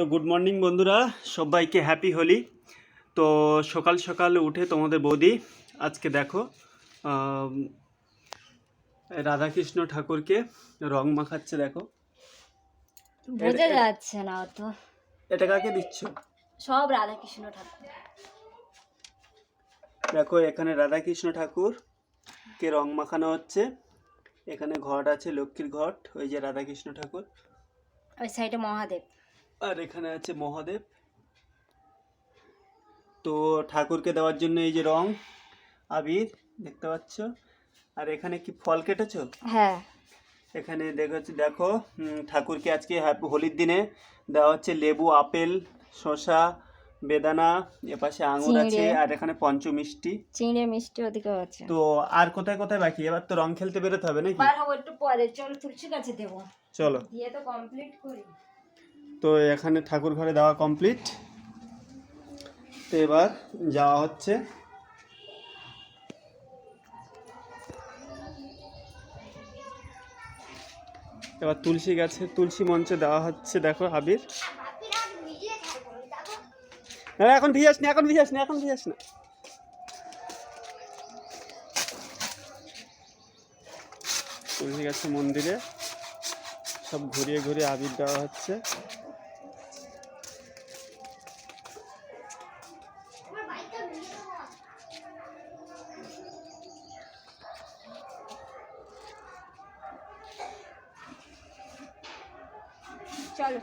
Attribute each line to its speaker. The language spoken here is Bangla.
Speaker 1: তো গুড মর্নিং বন্ধুরা সবাইকে হ্যাপি হোলি। তো সকাল সকাল উঠে তোমাদের বৌদি আজকে দেখো রাধাকৃষ্ণ ঠাকুরকে রং মাখাচ্ছে দেখো।
Speaker 2: বোঝা যাচ্ছে না অত।
Speaker 1: এটা কাকে দিচ্ছ?
Speaker 2: সব রাধাকৃষ্ণ ঠাকুর।
Speaker 1: দেখো এখানে রাধাকৃষ্ণ ঠাকুরকে রং মাখানো হচ্ছে। এখানে ঘট আছে লক্ষ্মীর ঘট ওই যে রাধাকৃষ্ণ ঠাকুর।
Speaker 2: ওই সাইডে মহাদেব।
Speaker 1: আর এখানে আছে মহাদেব। তো ঠাকুরকে দেওয়ার জন্য এই যে রং আবির দেখতে পাচ্ছ? আর এখানে কি ফল কেটেছো?
Speaker 2: হ্যাঁ।
Speaker 1: এখানে দেখো দেখো ঠাকুরকে আজকে হোলির দিনে দেওয়া হচ্ছে লেবু আপেল শসা বেদানা এপাশে আঙুর আছে আর এখানে পঞ্চমিষ্টি।
Speaker 2: চিংড়ি মিষ্টি ওদিকে আছে।
Speaker 1: তো আর কোথায় কোথায় বাকি? এবার তো রং খেলতে বেরোতে হবে নাকি?
Speaker 2: বার হব একটু পরে। চল তুলসী গাছে দেবো।
Speaker 1: চলো।
Speaker 2: দিয়ে তো কমপ্লিট করি।
Speaker 1: তো এখানে ঠাকুর ঘরে দেওয়া কমপ্লিট তো এবার যাওয়া হচ্ছে। এবার তুলসী গাছে, তুলসী মঞ্চে দেওয়া হচ্ছে, দেখো আবির। না এখন ভিজাস না এখন ভিজাস না এখন ভিজাস না তুলসী গাছে মন্দিরে সব ঘুরিয়ে ঘুরিয়ে আবির দেওয়া হচ্ছে।
Speaker 2: চলো